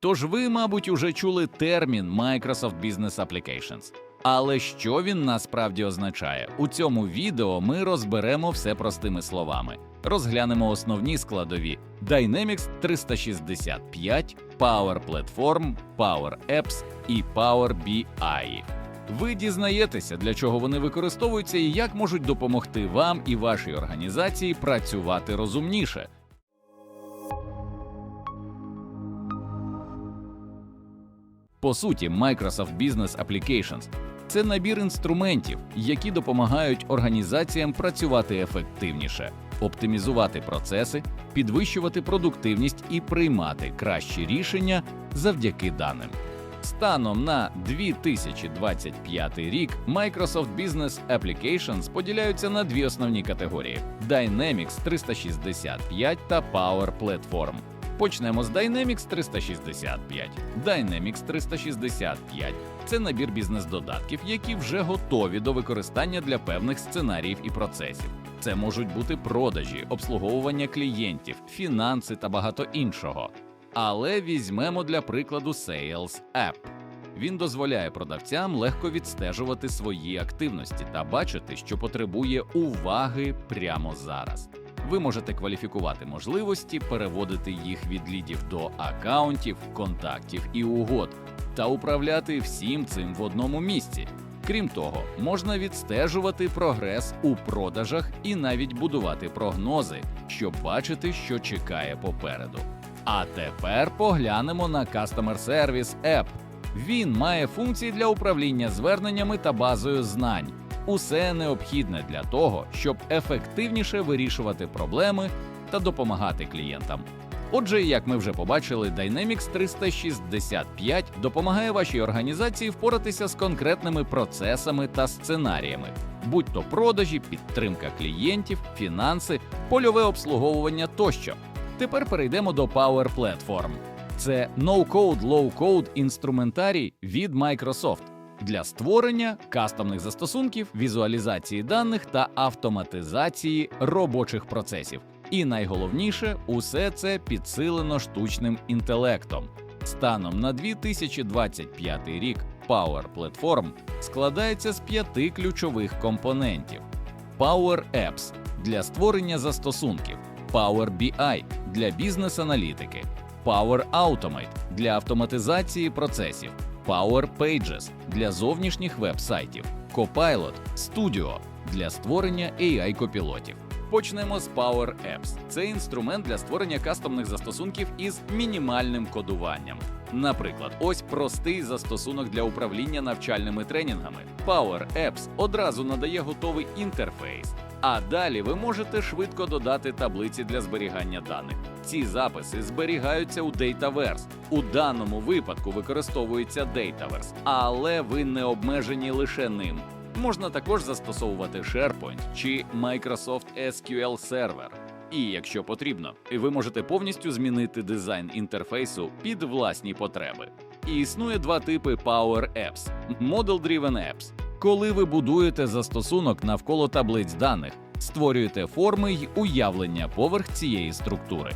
Тож ви, мабуть, уже чули термін Microsoft Business Applications. Але що він насправді означає? У цьому відео ми розберемо все простими словами. Розглянемо основні складові Dynamics 365, Power Platform, Power Apps і Power BI. Ви дізнаєтеся, для чого вони використовуються і як можуть допомогти вам і вашій організації працювати розумніше. По суті, Microsoft Business Applications – це набір інструментів, які допомагають організаціям працювати ефективніше, оптимізувати процеси, підвищувати продуктивність і приймати кращі рішення завдяки даним. Станом на 2025 рік Microsoft Business Applications поділяються на дві основні категорії: Dynamics 365 та Power Platform. Почнемо з Dynamics 365. Dynamics 365 – це набір бізнес-додатків, які вже готові до використання для певних сценаріїв і процесів. Це можуть бути продажі, обслуговування клієнтів, фінанси та багато іншого. Але візьмемо для прикладу Sales App. Він дозволяє продавцям легко відстежувати свої активності та бачити, що потребує уваги прямо зараз. Ви можете кваліфікувати можливості, переводити їх від лідів до акаунтів, контактів і угод та управляти всім цим в одному місці. Крім того, можна відстежувати прогрес у продажах і навіть будувати прогнози, щоб бачити, що чекає попереду. А тепер поглянемо на Customer Service App. Він має функції для управління зверненнями та базою знань. Усе необхідне для того, щоб ефективніше вирішувати проблеми та допомагати клієнтам. Отже, як ми вже побачили, Dynamics 365 допомагає вашій організації впоратися з конкретними процесами та сценаріями, будь то продажі, підтримка клієнтів, фінанси, польове обслуговування тощо. Тепер перейдемо до Power Platform. Це no-code, low-code інструментарій від Microsoft для створення кастомних застосунків, візуалізації даних та автоматизації робочих процесів. І найголовніше, усе це підсилено штучним інтелектом. Станом на 2025 рік Power Platform складається з п'яти ключових компонентів: Power Apps для створення застосунків, Power BI для бізнес-аналітики, Power Automate для автоматизації процесів, Power Pages для зовнішніх веб-сайтів, Copilot Studio для створення AI-копілотів. Почнемо з Power Apps. Це інструмент для створення кастомних застосунків із мінімальним кодуванням. Наприклад, ось простий застосунок для управління навчальними тренінгами. Power Apps одразу надає готовий інтерфейс. А далі ви можете швидко додати таблиці для зберігання даних. Ці записи зберігаються у Dataverse. У даному випадку використовується Dataverse, але ви не обмежені лише ним. Можна також застосовувати SharePoint чи Microsoft SQL Server. І якщо потрібно, ви можете повністю змінити дизайн інтерфейсу під власні потреби. І існує два типи Power Apps – Model-Driven Apps. Коли ви будуєте застосунок навколо таблиць даних, створюєте форми й уявлення поверх цієї структури.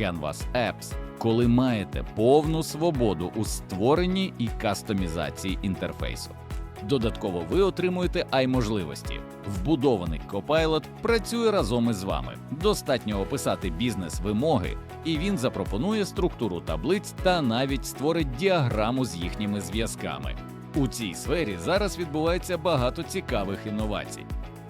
Canvas Apps – коли маєте повну свободу у створенні і кастомізації інтерфейсу. Додатково ви отримуєте ай-можливості. Вбудований Copilot працює разом із вами. Достатньо описати бізнес-вимоги, і він запропонує структуру таблиць та навіть створить діаграму з їхніми зв'язками. У цій сфері зараз відбувається багато цікавих інновацій.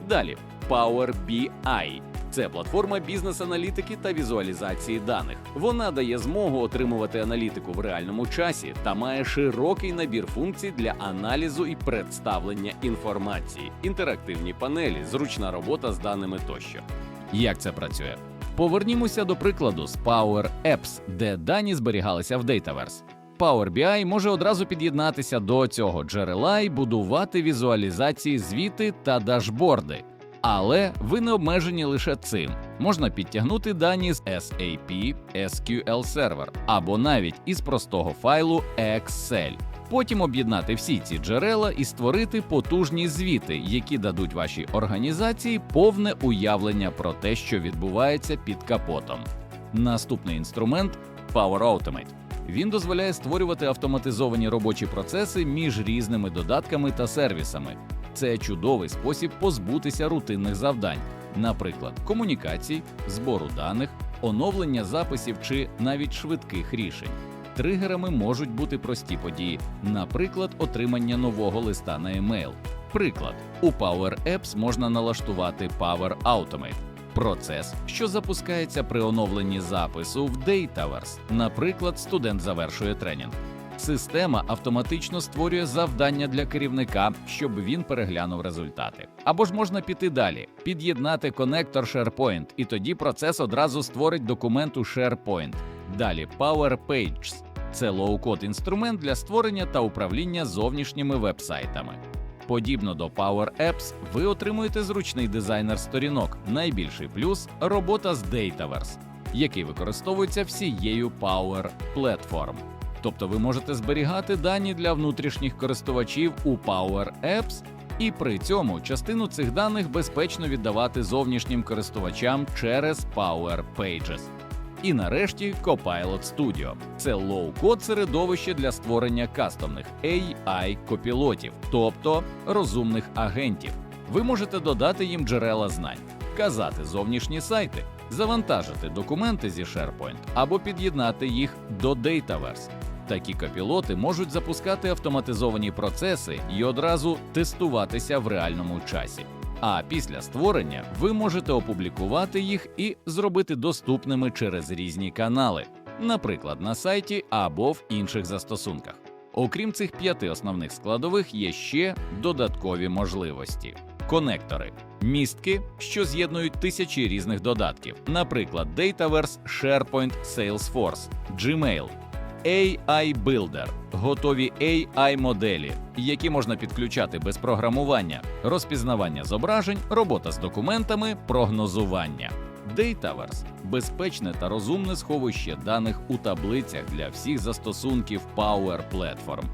Далі Power BI – це платформа бізнес-аналітики та візуалізації даних. Вона дає змогу отримувати аналітику в реальному часі та має широкий набір функцій для аналізу і представлення інформації, інтерактивні панелі, зручна робота з даними тощо. Як це працює? Повернімося до прикладу з Power Apps, де дані зберігалися в Dataverse. Power BI може одразу під'єднатися до цього джерела і будувати візуалізації, звіти та дашборди. Але ви не обмежені лише цим. Можна підтягнути дані з SAP SQL Server або навіть із простого файлу Excel. Потім об'єднати всі ці джерела і створити потужні звіти, які дадуть вашій організації повне уявлення про те, що відбувається під капотом. Наступний інструмент Power Automate. Він дозволяє створювати автоматизовані робочі процеси між різними додатками та сервісами. Це чудовий спосіб позбутися рутинних завдань, наприклад, комунікацій, збору даних, оновлення записів чи навіть швидких рішень. Тригерами можуть бути прості події, наприклад, отримання нового листа на емейл. Приклад, у Power Apps можна налаштувати Power Automate – процес, що запускається при оновленні запису в Dataverse. Наприклад, студент завершує тренінг. Система автоматично створює завдання для керівника, щоб він переглянув результати. Або ж можна піти далі, під'єднати конектор SharePoint, і тоді процес одразу створить документ у SharePoint. Далі Power Pages – це лоу-код інструмент для створення та управління зовнішніми вебсайтами. Подібно до Power Apps, ви отримуєте зручний дизайнер сторінок. Найбільший плюс робота з Dataverse, який використовується всією Power Platform. Тобто ви можете зберігати дані для внутрішніх користувачів у Power Apps і при цьому частину цих даних безпечно віддавати зовнішнім користувачам через Power Pages. І нарешті Copilot Studio – це лоу-код середовище для створення кастомних AI копілотів, тобто розумних агентів. Ви можете додати їм джерела знань, казати зовнішні сайти, завантажити документи зі SharePoint або під'єднати їх до Dataverse. Такі копілоти можуть запускати автоматизовані процеси і одразу тестуватися в реальному часі. А після створення ви можете опублікувати їх і зробити доступними через різні канали, наприклад, на сайті або в інших застосунках. Окрім цих п'яти основних складових, є ще додаткові можливості: конектори, містки, що з'єднують тисячі різних додатків, наприклад, Dataverse, SharePoint, Salesforce, Gmail. AI Builder – готові AI моделі, які можна підключати без програмування, розпізнавання зображень, робота з документами, прогнозування. Dataverse – безпечне та розумне сховище даних у таблицях для всіх застосунків Power Platform.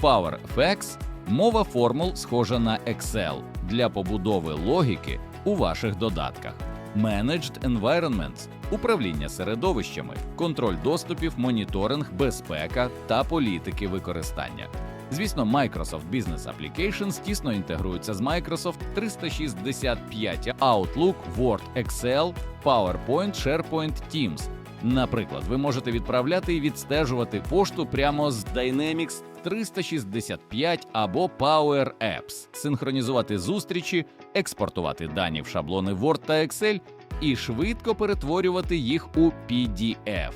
PowerFX – мова формул, схожа на Excel для побудови логіки у ваших додатках. Managed Environments – управління середовищами, контроль доступів, моніторинг, безпека та політики використання. Звісно, Microsoft Business Applications тісно інтегрується з Microsoft 365 Outlook, Word, Excel, PowerPoint, SharePoint, Teams. Наприклад, ви можете відправляти і відстежувати пошту прямо з Dynamics 365 або Power Apps, синхронізувати зустрічі, експортувати дані в шаблони Word та Excel і швидко перетворювати їх у PDF.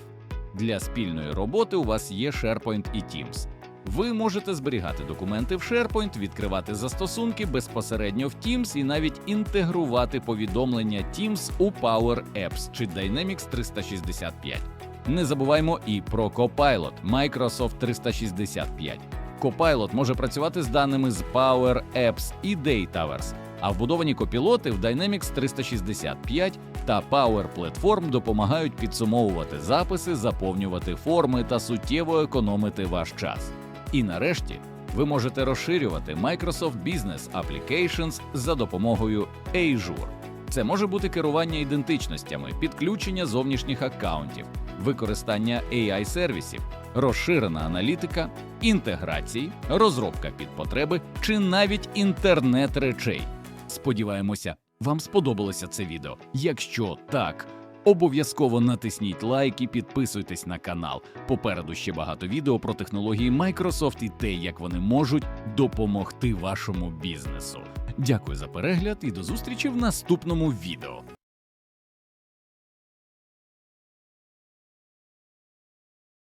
Для спільної роботи у вас є SharePoint і Teams. Ви можете зберігати документи в SharePoint, відкривати застосунки безпосередньо в Teams і навіть інтегрувати повідомлення Teams у Power Apps чи Dynamics 365. Не забуваймо і про Copilot Microsoft 365. Copilot може працювати з даними з Power Apps і Dataverse, а вбудовані копілоти в Dynamics 365 та Power Platform допомагають підсумовувати записи, заповнювати форми та суттєво економити ваш час. І нарешті ви можете розширювати Microsoft Business Applications за допомогою Azure. Це може бути керування ідентичностями, підключення зовнішніх аккаунтів, використання AI-сервісів, розширена аналітика, інтеграції, розробка під потреби чи навіть інтернет речей. Сподіваємося, вам сподобалося це відео. Якщо так, обов'язково натисніть лайк і підписуйтесь на канал. Попереду ще багато відео про технології Microsoft і те, як вони можуть допомогти вашому бізнесу. Дякую за перегляд і до зустрічі в наступному відео.